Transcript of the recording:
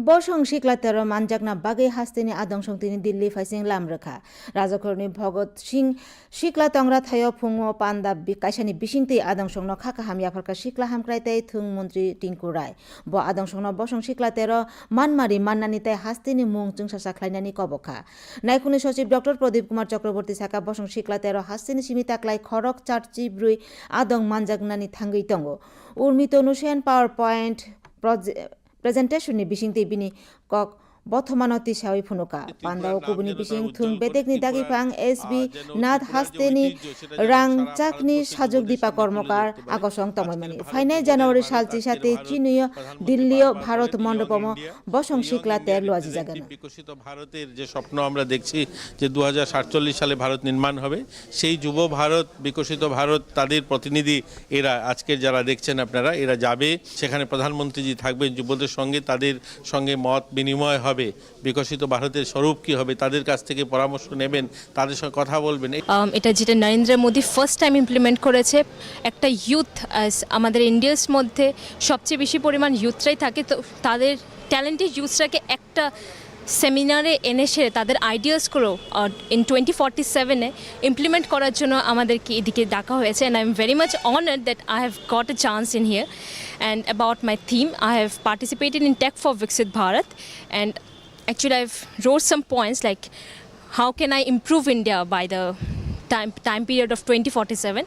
বসং সিকলাতের মানজাকনা বাগে হাস্তিনি আদংসং তিনি দিল্লি ফাইসিং লামরেখা রাজাখরনি ভগত সিং সিকলা তংরা থায় ফুংও পান্দা বি- কাইসানি বিসিংতি আদংসং ন খাকা হামিয়া ফারকা সিকলা হামক্রাইতাই থুং মন্ত্রী টিঙ্কু রায়। ব আদংসং বসং সিকলাতের মানমারি মান্নানি তাই হাস্তিনি মুং চুংসা সাখলাইনানি কবখা। নাইকুনি সচিব ডক্টর প্রদীপ কুমার চক্রবর্তী সাকা বসং সিকলাতের হাস্তিনি সিমিতাকলাই খরক চারচি ব্রুই আদং মানজাগনানি থাঙ্গই তঙ্গ। উর্মিত নুসেন পাওয়ার পয়েন্ট ꯄ꯭ꯔꯖꯦꯟꯇꯦꯁꯟꯅꯤ ꯕꯤꯁꯤꯡ ꯇꯦ ꯕꯤꯅꯤ ꯀꯣꯛ বর্তমানতি সাউই ফুনুকা। পান্দাও কুবনি বিশিং থুং বেদেকনি দাগি ফাং এসবি নাদ হাস্তেনি রাং চাকনি সাজুক দীপা কর্মকার আকর্ষণ তময়মানি ফাইনাল জানুয়ারি সালচি সাথে চীনীয় দিল্লিও ভারত মণ্ডপম বসং শিকলা তের লোয়াজি জাগানা বিকশিত ভারতের যে স্বপ্ন আমরা দেখছি যে দু হাজার সাতচল্লিশ সালে ভারত নির্মাণ হবে সেই যুব ভারত বিকশিত ভারত তাদের প্রতিনিধি এরা আজকের যারা দেখছেন আপনারা এরা যাবে। সেখানে প্রধানমন্ত্রীজি থাকবেন যুবদের সঙ্গে তাদের সঙ্গে মত বিনিময় হবে। বিকশিত ভারতের স্বরূপ কি হবে? তাদের কাছ থেকে পরামর্শ নেবেন, তাদের সঙ্গে কথা বলবেন। এটা যেটা Narendra Modi first time implement করেছে, একটা ইউথ আমাদের ইন্ডিয়াস মধ্যে সবচেয়ে বেশি পরিমাণ ইউথরাই থাকে, তো তাদের ট্যালেন্টেড ইউথরাকে একটা সেমিনারে এনে সে তাদের আইডিয়াসগুলো ইন টোয়েন্টি ফর্টি সেভেনে ইমপ্লিমেন্ট করার জন্য আমাদেরকে এদিকে ডাকা হয়েছে and I am very much honoured that I have got a chance in here and about my theme I have participated in tech for Viksit Bharat and actually I've wrote some points like, how can I improve India by the time time period of 2047